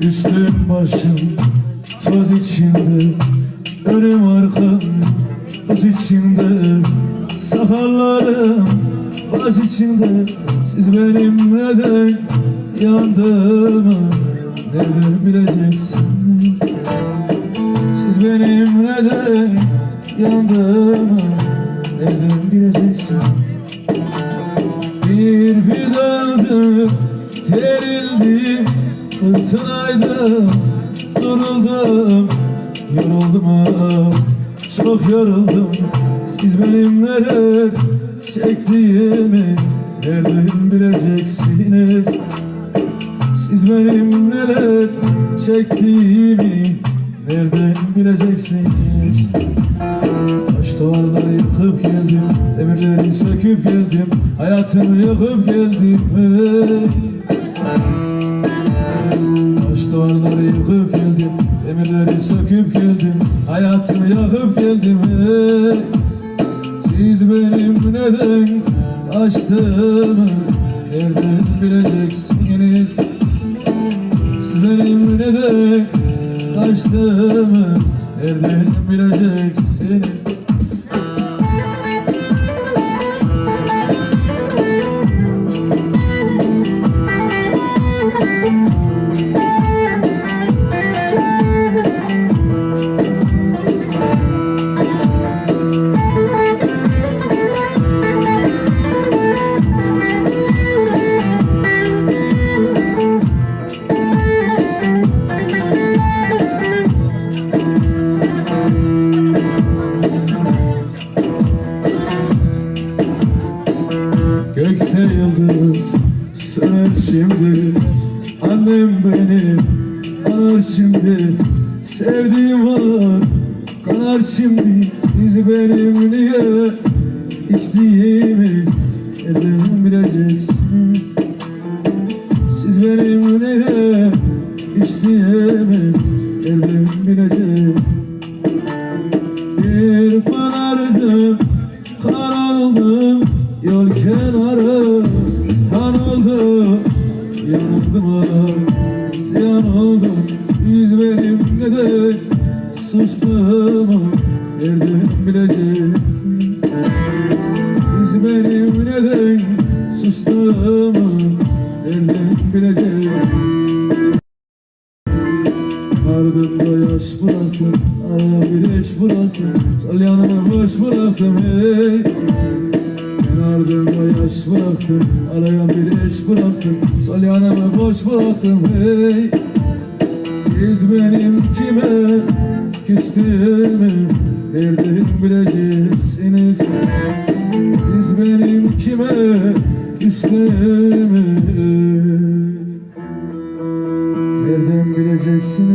Üstüm başım söz içinde Önüm arkam söz içinde Sakallarım vaz içinde Siz benim neden yandığımı Nereden bileceksiniz Siz benim neden yandığımı Nereden bileceksiniz fırtınaydım, duruldum, yoruldum ah, çok yoruldum. Siz benim neler çektiğimi nereden bileceksiniz? Siz benim neler çektiğimi nereden bileceksiniz? Taş duvarları yıkıp geldim Demirleri söküp geldim Hayatımı yıkıp geldim hey. Taş duvarları yıkıp geldim Demirleri söküp geldim Hayatımı yakıp geldim. Siz benim neden kaçtığımı Nereden bileceksiniz Siz benim neden kaçtığımı Nereden bileceksiniz kanar şimdi Siz benim niye? İçtiğimi Nereden bileceksiniz Siz benim niye? İçtiğimi Nereden bileceksiniz bir panardım, kar oldum Yol kenarı kan oldu. Yanıldım ziyan oldum. Yüz benim neden sustuğumu Nereden bileceksin. Yüz benim neden sustuğumu Nereden bileceksin. Ardımda yaş bıraktım Araya bir eş bıraktım Sol yanıma boş bıraktım hey. Ben ardımda yaş bıraktım Araya bir eş bıraktım Sol yanıma boş bıraktım hey. Siz benim kime küstüğümü Derdim bileceksiniz Siz benim kime küstüğümü Derdim bileceksiniz